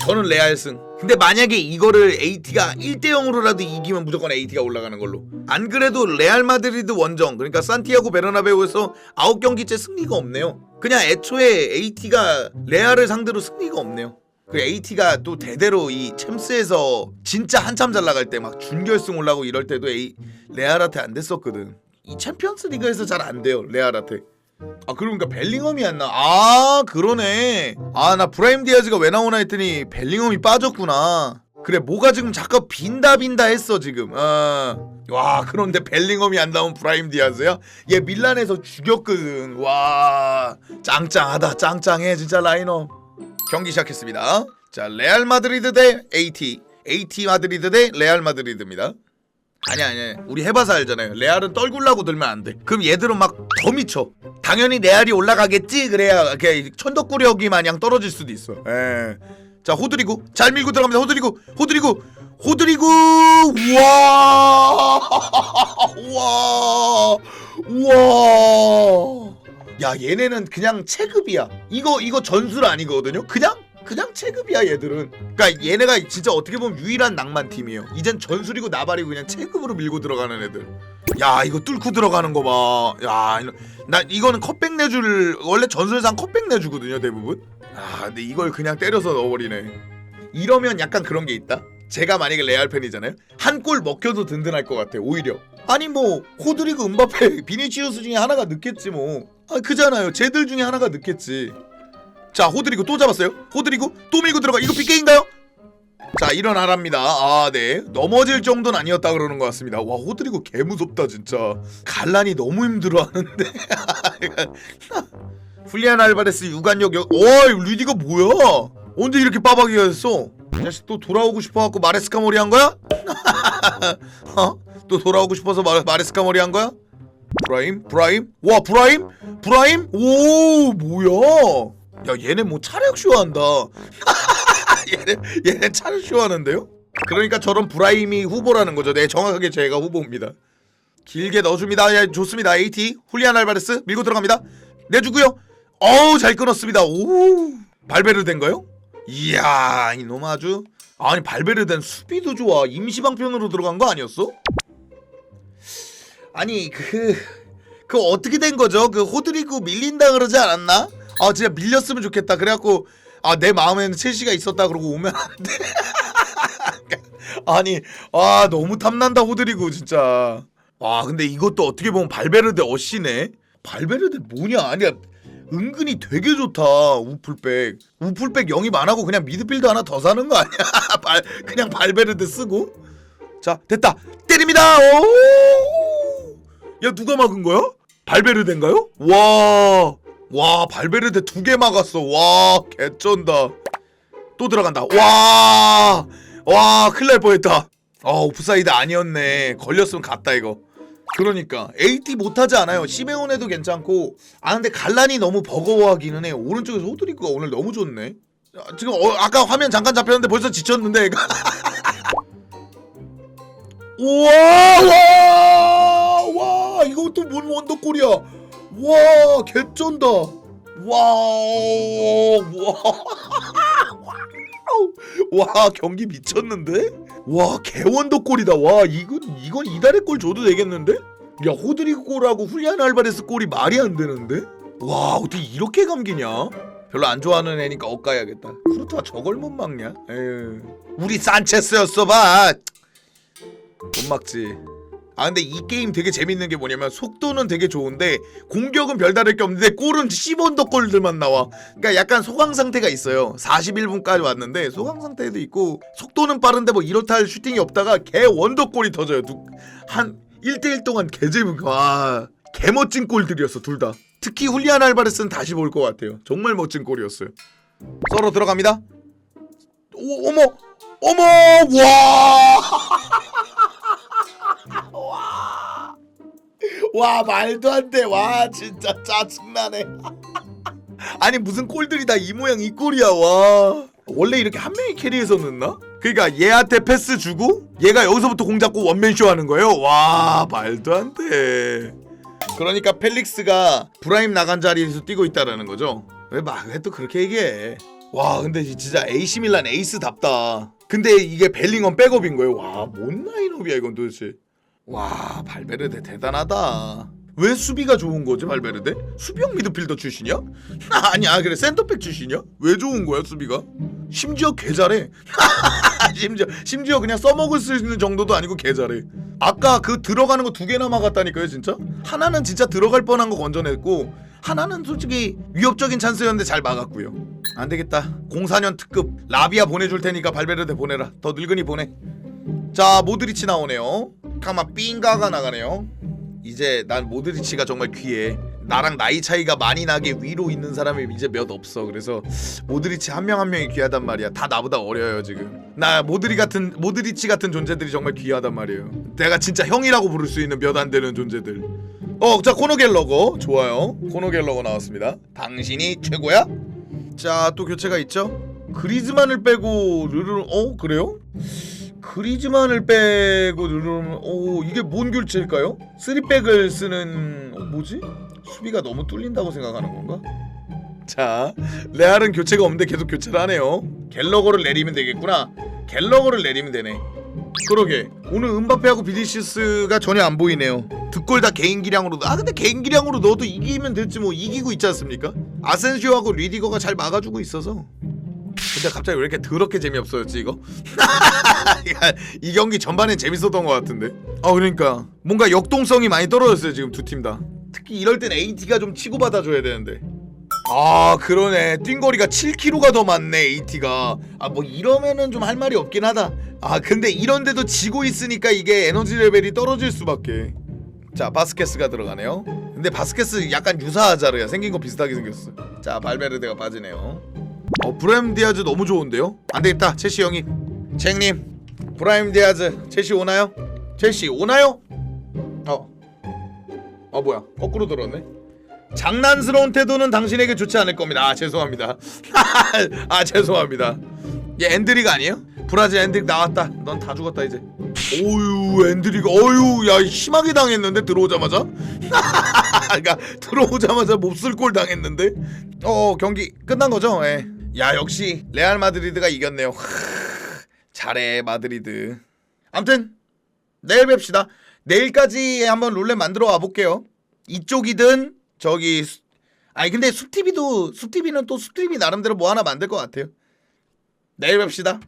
저는 레알 승. 근데 만약에 이거를 AT가 1대 0으로라도 이기면 무조건 AT가 올라가는 걸로. 안 그래도 레알 마드리드 원정 그러니까 산티아고 베르나베우에서 9경기째 승리가 없네요. 그냥 애초에 AT가 레알을 상대로 승리가 없네요. 그 AT가 또 대대로 이 챔스에서 진짜 한참 잘 나갈 때 막 준결승 올라고 이럴 때도 A, 레알한테 안 됐었거든. 이 챔피언스 리그에서 잘 안 돼요 레알한테. 아 그러니까 벨링엄이 안 나. 아 그러네. 아 나 브라임 디아즈가 왜 나오나 했더니 벨링엄이 빠졌구나. 그래 뭐가 지금 잠깐 빈다 빈다 했어 지금. 어. 와 그런데 벨링엄이 안 나온 브라임 디아즈야? 얘 밀란에서 죽였거든. 와 짱짱하다 짱짱해 진짜 라인업. 경기 시작했습니다. 자 레알 마드리드 대 AT. AT 마드리드 대 레알 마드리드입니다. 아니 아니 우리 해봐서 알잖아요. 레알은 떨굴라고 들면 안돼. 그럼 얘들은 막 더 미쳐. 당연히 레알이 올라가겠지? 그래야 천덕꾸러기 마냥 떨어질 수도 있어. 예. 자 호드리고 잘 밀고 들어갑니다. 호드리고 호드리고 호드리고 우와! 우와! 우와! 야 얘네는 그냥 체급이야. 이거 이거 전술 아니거든요? 그냥 그냥 체급이야 얘들은. 그러니까 얘네가 진짜 어떻게 보면 유일한 낭만 팀이에요. 이젠 전술이고 나발이고 그냥 체급으로 밀고 들어가는 애들. 야 이거 뚫고 들어가는 거 봐 야나 이거는 컷백 내줄 원래 전술상 컷백 내주거든요 대부분. 아 근데 이걸 그냥 때려서 넣어버리네. 이러면 약간 그런 게 있다. 제가 만약에 레알 팬이잖아요. 한 골 먹혀도 든든할 것 같아 오히려. 아니 뭐 호드리그 은바페 비니치우스 중에 하나가 늦겠지 뭐. 아, 그잖아요. 쟤들 중에 하나가 늦겠지 자 호드리고 또 잡았어요 호드리고 또 밀고 들어가 이거 빅게임인가요? 자 일어나랍니다 아네 넘어질 정도는 아니었다 그러는 것 같습니다 와 호드리고 개 무섭다 진짜 갈란이 너무 힘들어하는데 훌리안 알바레스 유관력 여... 어이 리디가 뭐야 언제 이렇게 빠박이가 됐어 이 자식 또 돌아오고 싶어갖고 마레스카 머리 한 거야? 어? 또 돌아오고 싶어서 마, 마레스카 머리 한 거야? 브라임? 브라임? 와 브라임? 브라임? 오 뭐야 야 얘네 뭐 차력 쇼한다 얘네 얘네 차력 쇼하는데요? 그러니까 저런 브라임이 후보라는 거죠 네 정확하게 제가 후보입니다 길게 넣어줍니다 야 좋습니다 AT 훌리안 알바레스 밀고 들어갑니다 내주고요 어우 잘 끊었습니다 오 발베르덴가요? 이야 이놈 아주 아니 발베르덴 수비도 좋아 임시방편으로 들어간 거 아니었어? 아니 그... 그 어떻게 된 거죠? 그 호드리고 밀린다 그러지 않았나? 아 진짜 밀렸으면 좋겠다. 그래갖고 아 내 마음에는 첼시가 있었다 그러고 오면 안 돼. 아니 아 너무 탐난다 호드리고 진짜. 와 근데 이것도 어떻게 보면 발베르데 어시네? 발베르데 뭐냐? 아니야 은근히 되게 좋다 우풀백. 우풀백 영입 안 하고 그냥 미드필더 하나 더 사는 거 아니야? 발, 그냥 발베르데 쓰고. 자 됐다. 때립니다. 오야 누가 막은 거야? 발베르데인가요? 와 와 발베르데 두 개 막았어. 와 개쩐다. 또 들어간다. 와와 큰일 날 뻔했다. 아 오프사이드 아니었네. 걸렸으면 갔다 이거. 그러니까 AT 못하지 않아요. 시메온에도 괜찮고. 아 근데 갈란이 너무 버거워하기는 해. 오른쪽에서 호드리크가 오늘 너무 좋네. 야, 지금 어, 아까 화면 잠깐 잡혔는데 벌써 지쳤는데 얘가. 우와 와, 와 이거 또뭔 원더골이야 와 개쩐다. 와와 와 경기 미쳤는데? 와 개원더골이다. 와 이건 이건 이달의 골 줘도 되겠는데? 야 호드리고 골하고 훌리안 알바레스 골이 말이 안 되는데? 와 어떻게 이렇게 감기냐? 별로 안 좋아하는 애니까 엇가야겠다. 쿠르트가 저걸 못 막냐? 에휴. 우리 산체스였어 봐못 막지 아 근데 이 게임 되게 재밌는 게 뭐냐면 속도는 되게 좋은데 공격은 별다를 게 없는데 골은 10원더 골들만 나와. 그러니까 약간 소강 상태가 있어요. 41분까지 왔는데 소강 상태도 있고 속도는 빠른데 뭐 이렇다 할 슈팅이 없다가 개 원더 골이 터져요. 두, 한 1대1 동안 개 재밌고 와 개멋진 골들이었어 둘다. 특히 훌리안 알바레스는 다시 볼 것 같아요. 정말 멋진 골이었어요. 썰어 들어갑니다. 오, 어머 어머 와 와 말도 안 돼. 와 진짜 짜증나네. 아니 무슨 꼴들이 다 이 모양 이 꼴이야. 와 원래 이렇게 한 명이 캐리해서 넣나? 그러니까 얘한테 패스 주고 얘가 여기서부터 공 잡고 원맨쇼 하는 거예요. 와 말도 안 돼. 그러니까 펠릭스가 브라임 나간 자리에서 뛰고 있다라는 거죠. 왜막왜또 그렇게 얘기해? 와 근데 진짜 AC 밀란 에이스답다. 근데 이게 벨링엄 백업인 거예요. 와뭔 라인업이야 이건 도대체. 와 발베르데 대단하다. 왜 수비가 좋은 거지 발베르데? 수비형 미드필더 출신이야? 아니야 그래 센터백 출신이야? 왜 좋은 거야 수비가? 심지어 개 잘해. 심지어 심지어 그냥 써먹을 수 있는 정도도 아니고 개 잘해. 아까 그 들어가는 거 두 개나 막았다니까요 진짜? 하나는 진짜 들어갈 뻔한 거 건져냈고 하나는 솔직히 위협적인 찬스였는데 잘 막았고요. 안 되겠다. 04년 특급 라비아 보내줄 테니까 발베르데 보내라. 더 늙은이 보내. 자 모드리치 나오네요. 가마 삥가가 나가네요. 이제 난 모드리치가 정말 귀해. 나랑 나이 차이가 많이 나게 위로 있는 사람이 이제 몇 없어. 그래서 모드리치 한 명 한 명이 귀하단 말이야. 다 나보다 어려요 지금. 나 모드리 같은 모드리치 같은 존재들이 정말 귀하단 말이에요. 내가 진짜 형이라고 부를 수 있는 몇 안 되는 존재들. 어, 자 코노 갤러거 좋아요. 코노 갤러거 나왔습니다. 당신이 최고야? 자 또 교체가 있죠. 그리즈만을 빼고 르르 어 그래요? 그리즈만을 빼고 누르면 오 이게 뭔 교체일까요? 쓰리백을 쓰는 어, 뭐지? 수비가 너무 뚫린다고 생각하는 건가? 자 레알은 교체가 없는데 계속 교체를 하네요 갤러거를 내리면 되겠구나 갤러거를 내리면 되네 그러게 오늘 은바페하고 비니시스가 전혀 안 보이네요 득골 다 개인 기량으로 아 근데 개인 기량으로 넣어도 이기면 됐지 뭐 이기고 있지 않습니까? 아센시오하고 리디거가 잘 막아주고 있어서 근데 갑자기 왜 이렇게 더럽게 재미없어졌지 이거? 이 경기 전반엔 재밌었던 것 같은데. 아 그러니까. 뭔가 역동성이 많이 떨어졌어요 지금 두 팀 다. 특히 이럴 땐 AT가 좀 치고 받아줘야 되는데. 아 그러네. 뛴거리가 7km가 더 많네 AT가. 아 뭐 이러면은 좀 할 말이 없긴 하다. 아 근데 이런데도 지고 있으니까 이게 에너지 레벨이 떨어질 수밖에. 자 바스케스가 들어가네요. 근데 바스케스 약간 유사하자르야. 생긴 거 비슷하게 생겼어. 자 발베르데가 빠지네요 어 브라임 디아즈 너무 좋은데요? 안 되겠다 체시 형이 쟁님 브라임 디아즈 체시 오나요? 체시 오나요? 어. 어 뭐야 거꾸로 들었네 장난스러운 태도는 당신에게 좋지 않을 겁니다 아 죄송합니다 아 죄송합니다 얘 엔드리가 아니에요? 브라질 엔드릭 나왔다 넌 다 죽었다 이제 오유 엔드리가 어유 야 심하게 당했는데 들어오자마자 그러니까 들어오자마자 몹쓸 골 당했는데 어 경기 끝난 거죠 예. 야 역시 레알 마드리드가 이겼네요. 하, 잘해 마드리드. 암튼 내일 뵙시다. 내일까지 한번 룰렛 만들어 와 볼게요. 이쪽이든 저기 수- 아니 근데 숲TV도 숲TV는 또 숲TV 나름대로 뭐 하나 만들 것 같아요. 내일 뵙시다